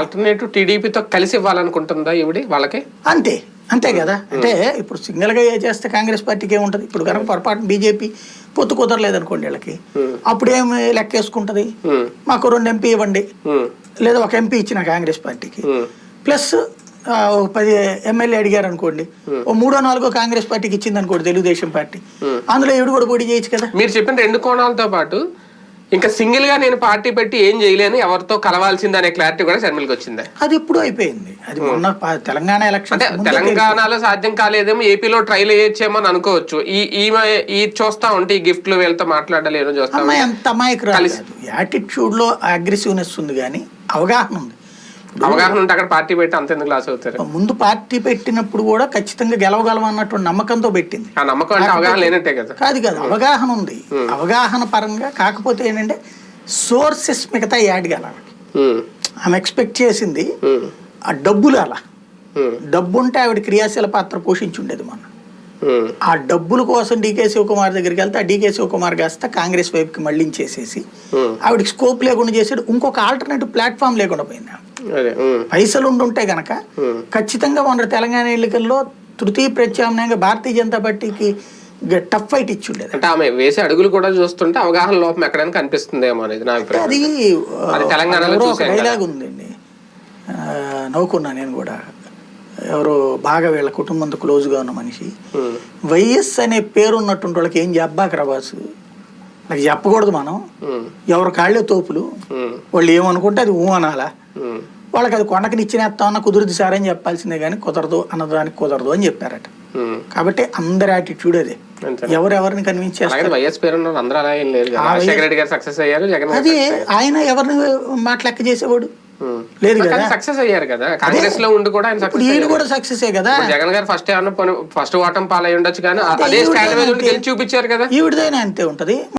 Alternative టీడీపీతో కలిసి ఇవ్వాలనుకుంటుందా ఈవిడి వాళ్ళకి? అంతే. అంతే కదా. అంటే ఇప్పుడు సింగిల్గా ఏ చేస్తే కాంగ్రెస్ పార్టీకి ఏముంటుంది? ఇప్పుడు కనుక పొరపాటు బీజేపీ పొత్తు కుదరలేదు అనుకోండి వీళ్ళకి అప్పుడు ఏమి లెక్కేసుకుంటుంది ఉమ్, మాకు రెండు ఎంపీ ఇవ్వండి. లేదా ఒక ఎంపీ ఇచ్చిన కాంగ్రెస్ పార్టీకి. ప్లస్ పది ఎమ్మెల్యే అడిగారు అనుకోండి ఓ మూడో నాలుగో కాంగ్రెస్ పార్టీకి ఇచ్చింది అనుకోండి తెలుగుదేశం పార్టీ. అందులో ఎవడు కూడా పోటీ చేయొచ్చు కదా? మీరు చెప్పిన రెండు కోణాలతో పాటు ఇంకా సింగిల్గా నేను పార్టీ పెట్టి ఏం చేయలేను ఎవరితో కలవాల్సింది అనే క్లారిటీ కూడా షర్మిలకి వచ్చింది. అది ఎప్పుడూ అయిపోయింది. అది మొన్న తెలంగాణ ఎలక్షన్ అంటే తెలంగాణలో సాధ్యం కాలేదేమో ఏపీలో ట్రైల్ చేయొచ్చేమో అని అనుకోవచ్చు. ఈ ఈమె ఈ చూస్తా ఉంటే ఈ గిఫ్ట్లు వీళ్ళతో మాట్లాడలేను చూస్తా ఉంటే. అమ్మాయి అంత అమాయకురాలు యాటిట్యూడ్లో అగ్రెసివ్నెస్ ఉంది కానీ అవగాహన ఉంది. అవగాహన ఉంటే అక్కడ పార్టీ పెట్టి అంత ఎందుకు లాస్ అవుతారు? ముందు పార్టీ పెట్టినప్పుడు కూడా ఖచ్చితంగా గెలవగలం అన్నటువంటి నమ్మకంతో పెట్టింది. ఆ నమ్మకం అంటే అవగాహన లేనట్టే కదా. కాదు కాదు అవగాహన ఉంది. అవగాహన పరంగా కాకపోతే ఏంటంటే సోర్సెస్ మిగతా యాడ్ ఉమ్, ఆమె ఎక్స్పెక్ట్ చేసింది ఆ డబ్బులు అలా. డబ్బు ఉంటే ఆవిడ క్రియాశీల పాత్ర పోషించుండేది మొన్న. ఉమ్, ఆ డబ్బుల కోసం డీకే శివకుమార్ దగ్గరికి వెళ్తే ఆ డీకే శివకుమార్ కాస్త కాంగ్రెస్ వైపుకి మళ్ళించేసేసి ఆవిడకి స్కోప్ లేకుండా చేసాడు ఇంకొక ఆల్టర్నేటివ్ ప్లాట్ఫామ్ లేకుండా పోయింది పైసలు ఉండుంటే గనక ఖచ్చితంగా మొన్న తెలంగాణ ఎన్నికల్లో తృతీయ ప్రత్యామ్నాయంగా భారతీయ జనతా పార్టీకి టఫ్ ఫైట్ ఇచ్చి ఉండేది. అంటే ఆమె వేసే అడుగులు కూడా చూస్తుంటే అవగాహన లోపం ఎక్కడైనా కనిపిస్తుందేమో అనేది నా అభిప్రాయం. అది తెలంగాణలో. డైలాగ్ ఉందండి. నవ్వుకున్నా నేను కూడా. ఎవరో బాగా వీళ్ళ కుటుంబంతో క్లోజ్గా ఉన్న మనిషి. వైఎస్ అనే పేరు ఉన్నటువంటి వాళ్ళకి ఏం చెప్పాకరా బాసు? నాకు చెప్పకూడదు మనం. ఎవరు కాళ్ళే తోపులు. వాళ్ళు ఏమనుకుంటే అది ఊ అనాలా? వాళ్ళకి అది కొండకి ఇచ్చినేస్తామన్నా కుదురుది సార్ అని చెప్పాల్సిందే కానీ కుదరదు అన్నదానికి కుదరదు అని చెప్పారట. కాబట్టి అందరి యాటిట్యూడ్ అదే. ఎవరెవరిని కన్విన్స్ చేస్తారు? అది ఆయన ఎవరిని మాట లెక్క చేసేవాడు. లేదు కదా? సక్సెస్ అయ్యారు కదా. కాంగ్రెస్లో ఉండి కూడా ఆయన సక్సెస్ ఈయన కూడా సక్సెసే కదా? జగన్ గారు ఫస్ట్ ఏమన్నా ఫస్ట్ ఓటం పాలై ఉండొచ్చు కానీ అదే స్టాండ్ మీద గెలిచి చూపించారు కదా. ఈవిడదైనా అంతే ఉంటది.